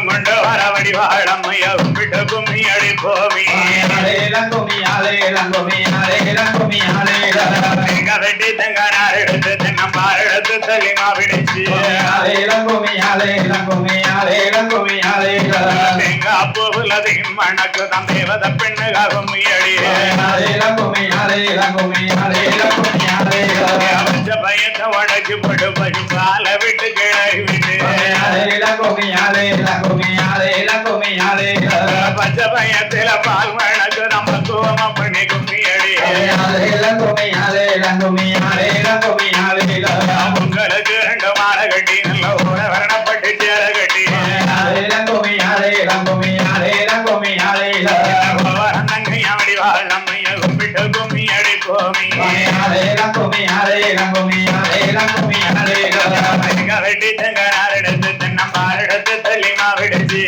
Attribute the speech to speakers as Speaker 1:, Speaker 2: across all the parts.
Speaker 1: வடிவம் கொண்டு வர வடிவாழம் விட்டு கும்மி அடிப்போமி வெட்டி தெங்கானார் எடுத்து தென்னம்பார் எடுத்து தெளிமா பிடிச்சு தேங்கா பூவில் அதிகம் மணக்கு தம் தேவத பெண்ணுகாகும் அடி குமி அலை குமி அலை குமி பயத்தை உடச்சு போடு பசு கால விட்டு கிழவி விட்டு பச்சை பயத்தில பால் மணக்கு நம்ம தூவமா பண்ணி கும்மி அடி உங்களுக்கு வெட்டி தெங்கார் எடுத்து தென்னம்பார் எடுத்து தெளிமா விடுச்சு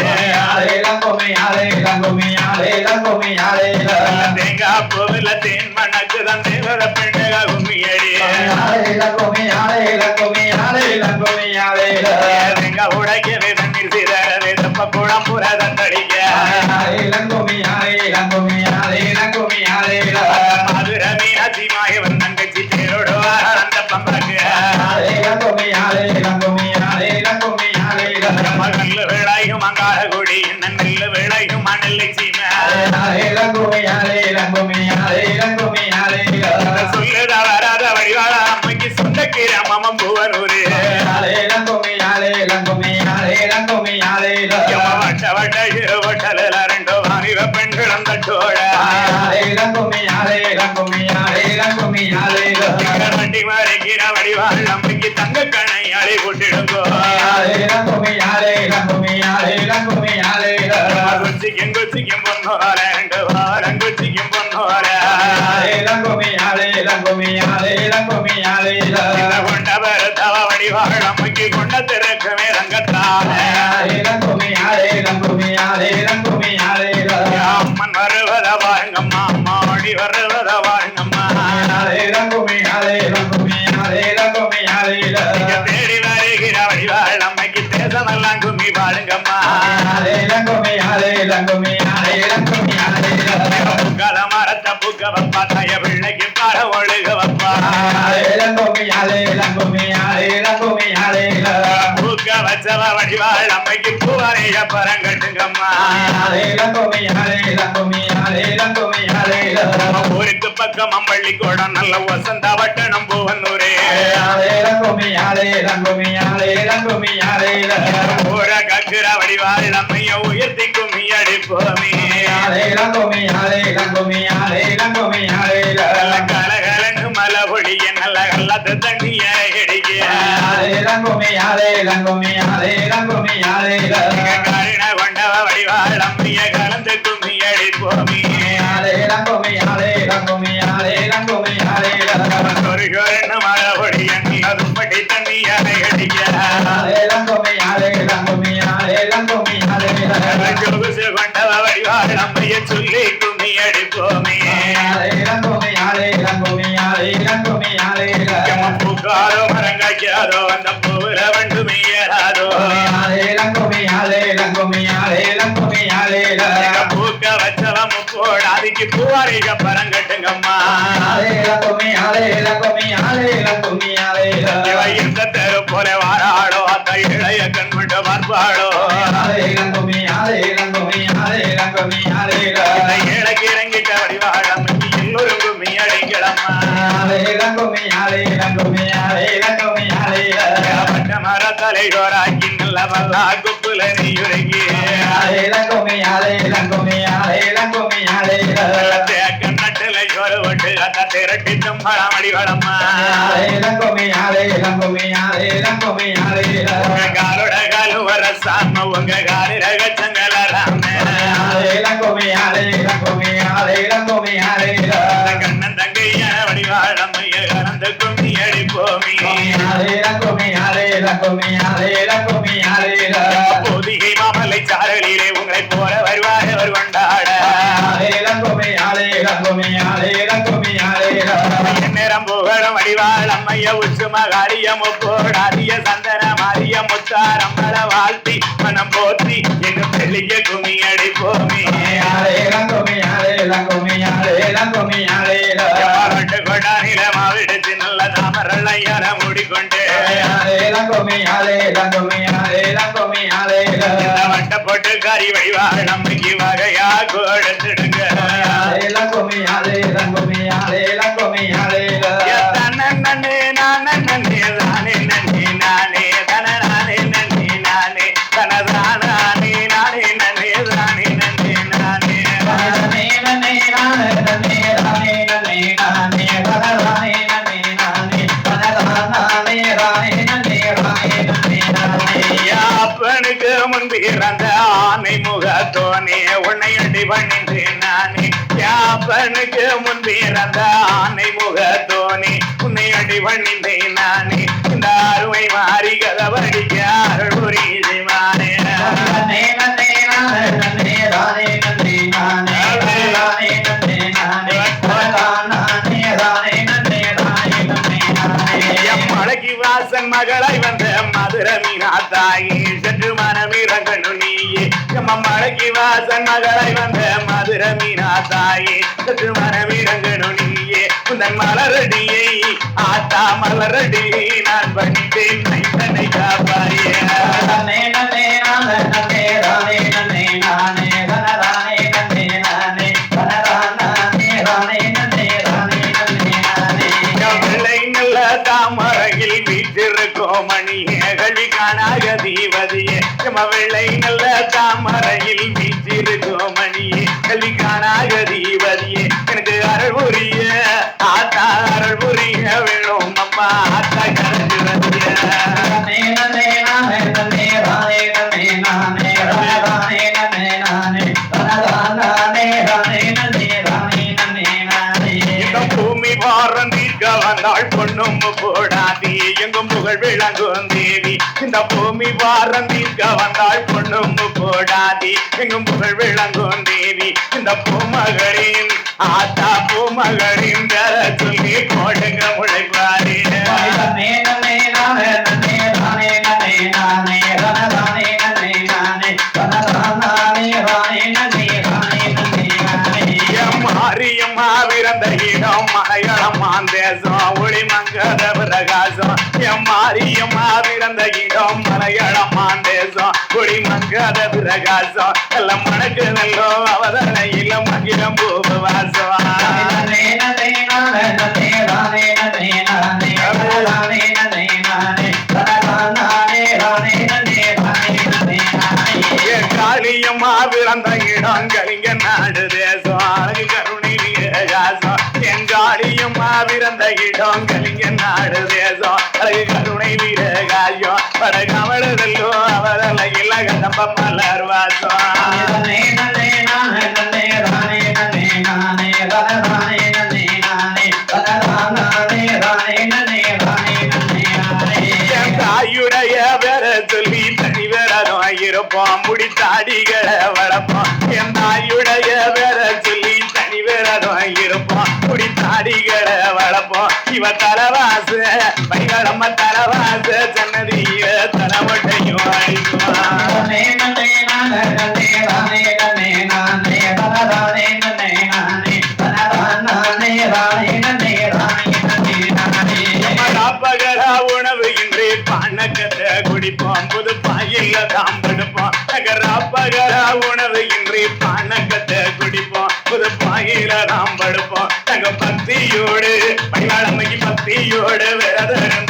Speaker 1: தேங்காய் பூவில தேன் மணக்கு தான் பெண்ணுக தேங்காய் சொல்லுதா வராத வடிவாள? அம்மைக்கு சொந்தக்கீரை மமம் பூவனூரு. வட்ட வட்ட இரு வட்டல ரெண்டு வாணிவ பெண்களும் தட்டோட. வண்டி மறைக்கிற வடிவாள் அம்மைக்கு தங்க கணை அழை போட்டிடுங்கோ. கொச்சிக்கும் கொச்சிக்கும் பொண்ணோர ரெண்டு வாரம் கொச்சிக்கும் பொண்ணோர கொண்ட பெருத்தவ வடிவாள் அம்மைக்கு கொண்ட திறக்கமே ரங்கத்தான அம்மன் வருவத வாருங்கம்மா அம்மாடி வருவத வாருங்கம்மா. இங்க தேடி வருகிற வடிவாள் அம்மைக்கு தேசமெல்லாம் கும்மி பாடுங்கம்மா. பூக்கால மரத்த வப்பா தய பிள்ளைக்கு பாட ஒழுக வப்பா பூக்க வச்சவ வடிவாள் அம்மைக்கு பூவரைய பரங்கட்டுங்கம்மா ஊருக்கு பக்கம் அம்பள்ளி கோடம் நல்ல வசந்த வட்டணம் பூவன்னூரே ஊர கக்குற வடிவாள் அம்மைய உயர்த்தி கும்மி அடிப்போமே கலகலன்னு மலை பொழிய நல்ல கள்ளத்து தண்ணிய இடிக்க கொண்டவ வடிவாள் அம்மைய கலந்து கும்மி அடிப்போமே. ஒரு கோரன்னு மலை பொழிய நல்லதும் படி தண்ணிய இடிக்க சொகுசு கொண்டவ வடிவாள் அம்மைய சொல்லி கும்மி அடிப்போமே பூக்காரோ மரங்காய்க்காரோ அந்த முப்போடு பூவாரிக பரங்கட்டுங்கம்மா. இந்த தெரு போல வாராடோ அந்த இளைய கண்மண்டு பார்ப்பாளோ. இந்த ஏழைக்கு இறங்கிட்ட வடிவாழம் எல்லோரும் கும்மி அடிங்களம்மா பட்ட மர தலைவராக்கி நல்ல வல்லா குப்புல நெய்யுருகி தேக்க நட்டுல சோறு விட்டு அந்த திரட்டி தும்பளம் அடிவளம்மா உங்க காலோட காலு வர சாம உங்க காலு ரகச்சங்கல கண்ணன் தங்கைய வடிவாழம் கலந்து கும்மி அடிப்போமே பொதிகை நேரம் புகழும் வடிவாள் அம்மைய உச்சு மகாரிய முப்போடாதிய சந்தன மாரிய முத்தார் அம்பல வாழ்த்தி மனம் போற்றி என்று தெளிய குமி அடிப்போமே. மாவிடுச்சு நல்ல தாமரல்லையான மூடிக்கொண்டு. பணிந்தேன் நானே இந்த அருமை மாறி கதவடிக்க அருள் புரியுது மானே
Speaker 2: நானே நன்னே ரானே நன்னே நானே நானே
Speaker 1: வாசன் மகளாய் வந்த மதுர மீனா தாயே சற்று மனமிறங்கணும் நீயே எம்ம மழகி வாசன் மகளாய் வந்த மதுர மீனா தாயே சற்று மனமிறங்கணும் உந்தன் மலரடியை ஆத்தா மலரடி நான் பண்ணிட்டேன் நைத்தனை காப்பாயே தாமரையில் வீட்டிருக்கோம் மணியே கல்வி காணாக தீவதியே வெள்ளை நல்ல தாமரையில் வீட்டிருக்கோம் மணியே கல்வி காணாக தீவதியே பூமி தீர்க்க வந்தாள் பொண்ணும் போடாதி. எங்கும் புகழ் விளங்கும் தேவி. இந்த பூமகளின் ஆத்தா பூமகளின் சொல்லி போடுங்க முளைப்பார். மாரியம்மா பிறந்த இடம் மலையாளம் தேசம் ஒளி மங்கத பிரகாசம். எம் மாரியம்மா பிறந்த இடம் மலையாளம் தேசம் ஒளி மங்கத பிரகாசம். எல்லாம் மணக்கு நல்லோ அவதனையில மகிழம் பூபவாசம்.
Speaker 2: நன்னே நன்னே நானே
Speaker 1: பிறந்த இடம் கலிங்க நாடு தேசம் அழகு கருணை வீரகாசம் பட கமலதல்லோ அவதல்ல இல்ல கதம்ப மலர் வாசம். தாயுடைய பேர சொல்லி தனி விரதம் இருப்போம். முடித்தாடிகளை வளர்ப்போம். என் தாயுடைய பேர சொல்லி தனி விரதம் இருப்போம். முடித்தாடிகளை இவ தலவாசு பைகளம்ம தலவாசு சன்னதிய தலைமட்டையும் அழிக்குவான்
Speaker 2: நன்னே நன்னே நானே நன்னே ரானே நன்னே
Speaker 1: உணவு இன்றி பானக்கத்தை குடிப்போம் புது பாயில தாம் படுப்போம். நகரா பகரா உணவு இன்றி பானக்கத்தை குடிப்போம் புது பாயில தாம் படுப்போம். தங்க பக்தியோடு பைவாளமைக்கு பக்தியோடு விரதம்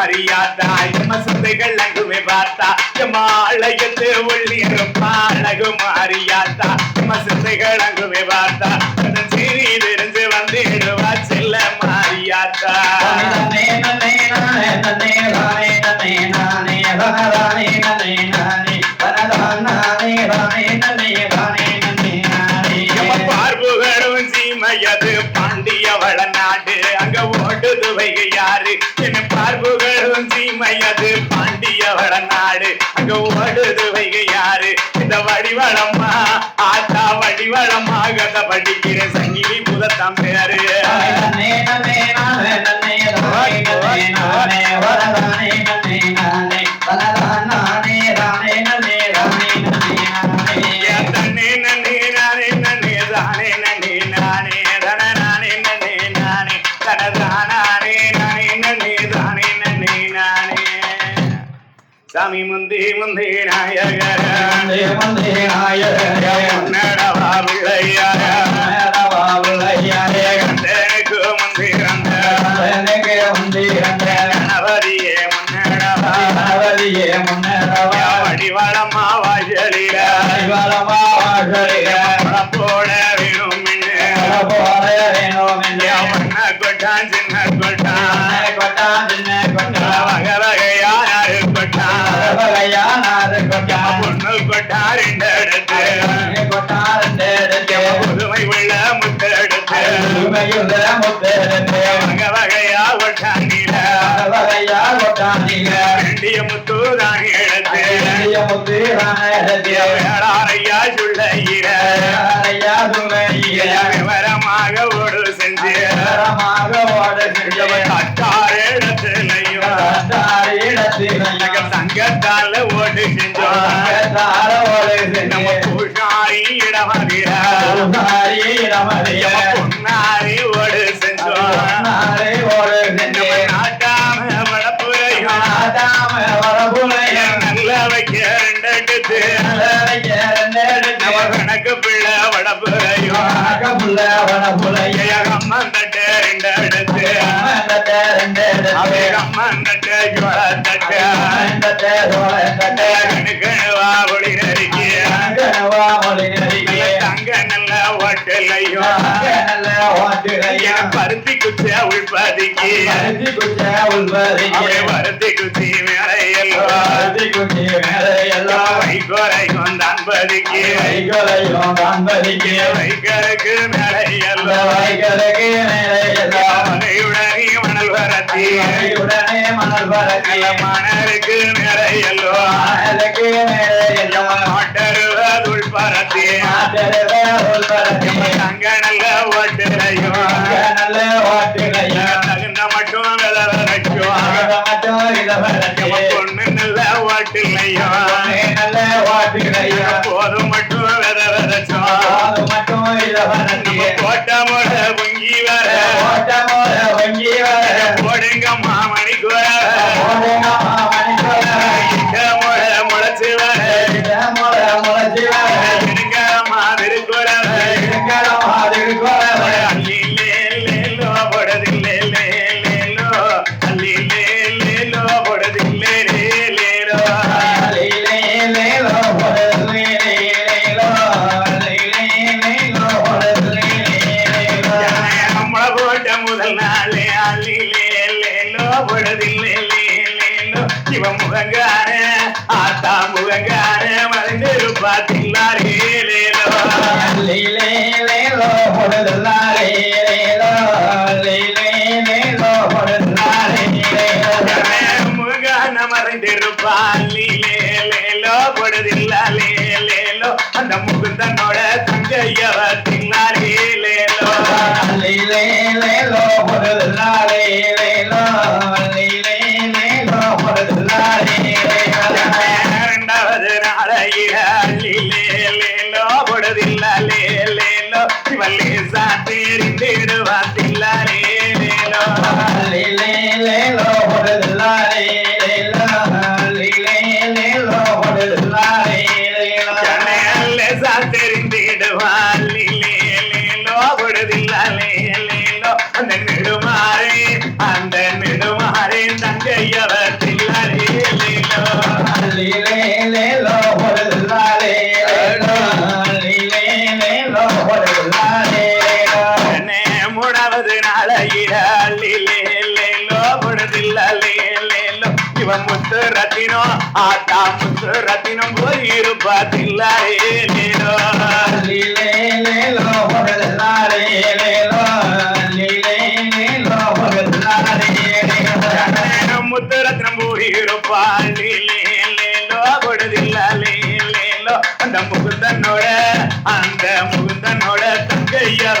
Speaker 1: அழகு மாறியாத்தா எம்ம சுந்தைகள் அங்குமே பார்த்தா எம்ம ஆலயத்து உள்ளிருப்பா அழகு மாறியாத்தா எம்ம சுந்தைகள் அங்குமே பார்த்தா அதன் சீரி விரிஞ்சு வந்திடுவா செல்ல மாறியாத்தா
Speaker 2: நானே நானே நானே நானே ரானே நானே
Speaker 1: நானே நானே பன்மையது பாண்டியவள நாடு. அங்க ஓடுது வைகை யாரு? இந்த வடிவளம்மா ஆத்தா வடிவளமாக படிக்கிற சங்கிலி புதத்தாம் பேரு சாமி முந்தி முந்தி நாயகர
Speaker 2: வந்தே வந்தே நாயகரே உமையுள்ள முத்தெடுத்து
Speaker 1: வகை வகையா கொட்டான் நீல
Speaker 2: வகையா நீங்க
Speaker 1: வேண்டிய முத்து தான் எடுத்து
Speaker 2: ஐய முத்து ராண எடுத்து
Speaker 1: வேளாரையா விவரமாக ஓடு செஞ்சு
Speaker 2: ரமாக ஓட
Speaker 1: இடத்துலையும்
Speaker 2: இடத்தில்
Speaker 1: சங்கத்தால ஓடு செஞ்சோம்
Speaker 2: தார ஓடு
Speaker 1: நம்ம
Speaker 2: செஞ்சு
Speaker 1: பூஷாரி இடமதிர நம்ம கணக்கு பிள்ளை வளப்புறையும் அம்மன் தட்டு ரெண்டெடுத்து அவே அம்மன் தட்டு தட்டு. கணக்கு வா என் பருத்தி குச்ச உள்பதிக்கு. பருத்தி குச்சி மேலையல்லோ? வைகோரையும் தான் பதிக்கு வைகருக்கு மேலையல்லோ? மலையுடனே மணல் வரத்தி.
Speaker 2: மணல் பறக்கி
Speaker 1: மணலுக்கு மேலையல்லோ? மாட்டருவதுள் பரத்தி தங்க நல்ல ஓட்டலையும் தகுந்த மட்டும் விலை வரைக்கும் பொண்ணு நல்ல ஓட்டிலையும் போதும் மட்டும் விதை விதைச்சோம் கோட்டை முட பொங்கி வர போடுங்க மாமணி குற இங்க முகங்கான லேலோ விடுதில்ல லேலேலோ இவன் முத்து ரத்தினம் ஆட்டா முத்து ரத்தினம் போய் இருப்பதில்ல லேலேலோ லேலேலோ விடுதில்லா லேலேலோ லேலேலோ விடுதில்லா லேலேலோ முத்து ரத்தினம் போய் இருப்பா லேலேலோ விடுதில்ல லேலேலோ அந்த முகுந்தனோட அந்த முகுந்தனோட தங்கையவ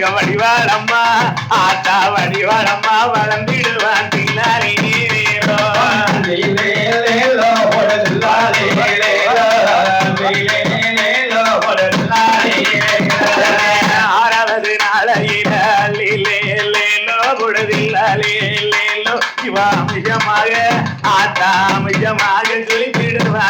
Speaker 1: எங்க வடிவாளம்மா ஆத்தா வடிவாளம்மா வளர்ந்திடுவான் தில்லாலேலேலோ ஆறாவது நாளையில லேலோ பொழுதில்லேலோ இவா அமிஷமாக ஆத்தா அமிஷமாக சொல்லிவிடுவா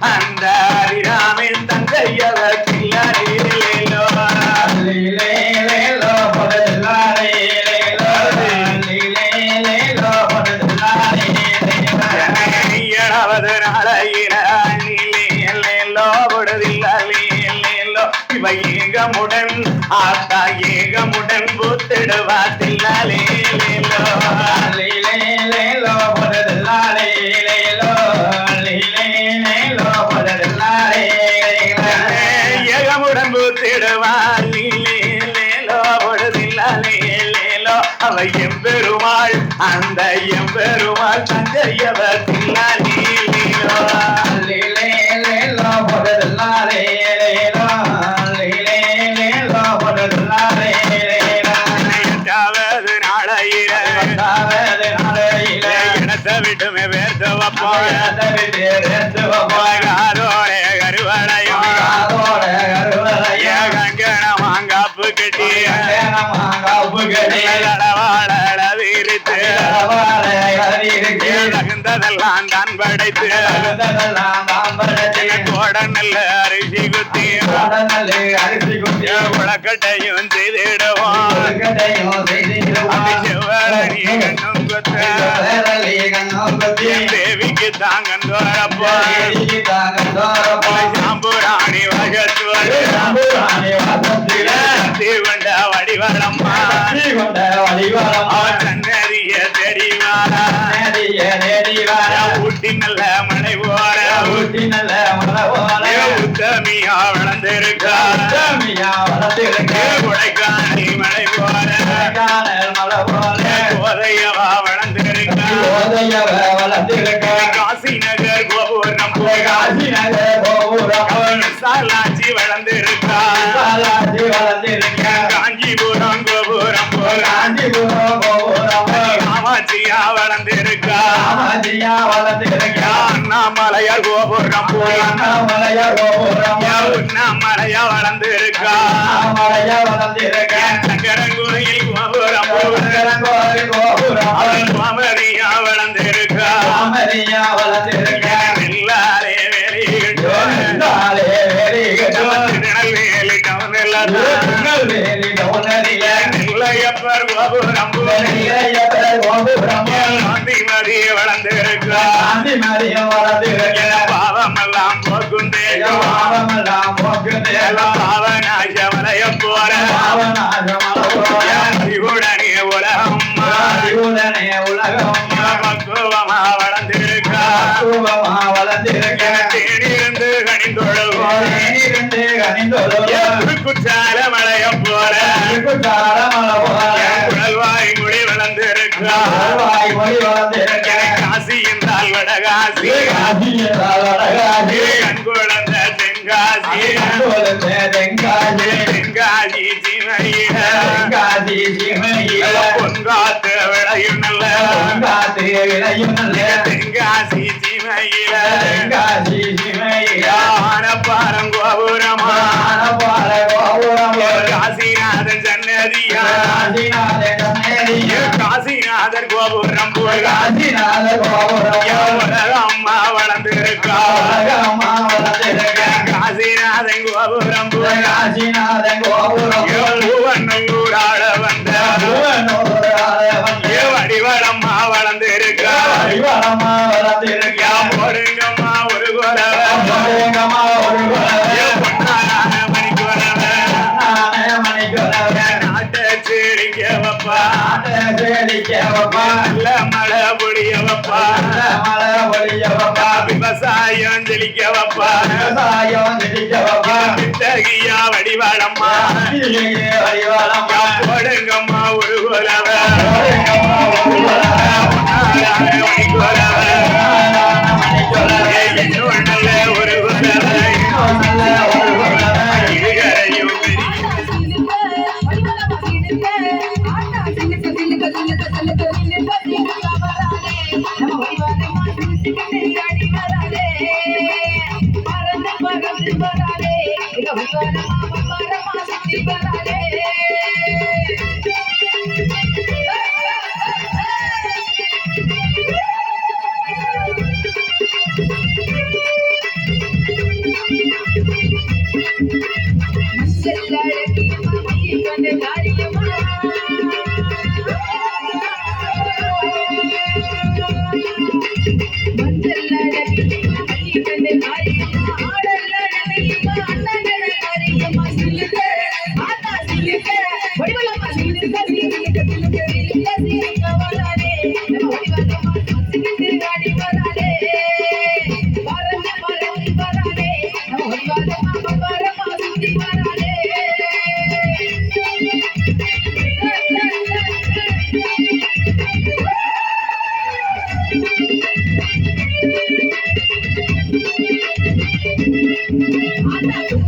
Speaker 1: அந்த நாளையில லேலோ பொழுதில்லேலோ இவ ஏகமுடன் ஆத்தா ஏகமுடன். அந்த எம்பெருமாள் நாளையில. இடத்தை விட்டுமே வேர்த்த வப்போட கருவளையும். கங்கண மாங்காப்பு கட்டி. கடவாள விரித்து தகுந்ததெல்லாம் தான் படைத்து. கோட நல்ல அரிசி குத்தி உளக்கட்டையும் செய்திடுவோம் தேவிக்கு தாங்கன் தோறப்போ. சாம்புராணி வகத்துவது தீவண்ட வடிவரம்மா. உடைக்காணி மழை போற கோதையவா வளர்ந்திருக்கா காசி நகர் கோபுரம் போக அவன் சாலாச்சி வளர்ந்திருக்கா காஞ்சிபுரம் கோபுரம். போக காமாட்சியா வளர்ந்திருக்கா. அண்ணாமலையார் கோபுரம் போக உண்ணாமலையா வளர்ந்திருக்கா. சங்கரங்குறையில் கோபுரம் போக அவன் மாமரியா வளர்ந்திருக்கா. காந்திமதி வளர்ந்திருக்கா பாவமெல்லாம் போக்கும் தேகம் பாவனாசமலைய போற. அறிவுடனே உலகம்? பக்குவமா வளர்ந்திருக்கா தேனிருந்து கணிந்தொழுவோம்
Speaker 2: காசே கனிந்தொழுவார்
Speaker 1: குற்றால மலையம் போல
Speaker 2: குற்றால மலை போல
Speaker 1: வளர்ந்திருக்கா
Speaker 2: வாய் மொழி வளர்ந்திருக்க
Speaker 1: காசி என்றால் வடகாசி.
Speaker 2: காசி என்றால் வடகாசி.
Speaker 1: கண் குழந்த தென்காசி.
Speaker 2: தென்காசி.
Speaker 1: தென்காசி சீமையில
Speaker 2: தென்காசி சீமையில
Speaker 1: பொன்காத்து விளையும் நல்ல.
Speaker 2: தென்காசி விளையும் நல்ல.
Speaker 1: தென்காசி சீமையில காசிநாதர் கோபுரம் போய்
Speaker 2: காசிநாத கோபுரம்
Speaker 1: அம்மா வளர்ந்திருக்கா.
Speaker 2: அழகம்மா வளர்ந்திருக்க.
Speaker 1: காசிநாதன் கோபுரம் போய்
Speaker 2: காசிநாத கோபுரம்
Speaker 1: பூவண்ணூராட வந்த. வடிவடம்மா வளர்ந்திருக்கா.
Speaker 2: அறிவளமா வளர்ந்திருக்க.
Speaker 1: போடுங்கம்மா ஒரு குறவ
Speaker 2: அமரேகமா ஒரு குலவே
Speaker 1: நாட்டை
Speaker 2: சேடிக்க வப்பா
Speaker 1: மழை பொழிய வப்பா விவசாயம் செழிக்க வப்பா
Speaker 2: விவசாயம் செழிக்க வப்பா
Speaker 1: வித்தகியா வடிவாடம்மா
Speaker 2: கார்த்திகையே அறிவளமா
Speaker 1: போடுங்கம்மா ஒரு
Speaker 2: அமரேகமா ஒரு குலவே. agora.
Speaker 1: வராலே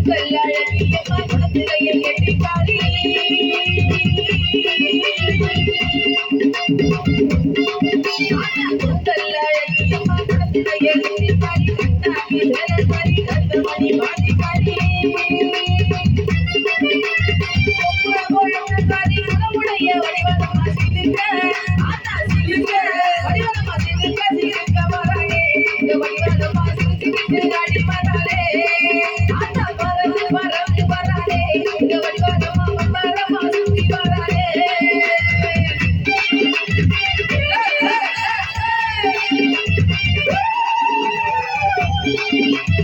Speaker 1: Thank
Speaker 3: you.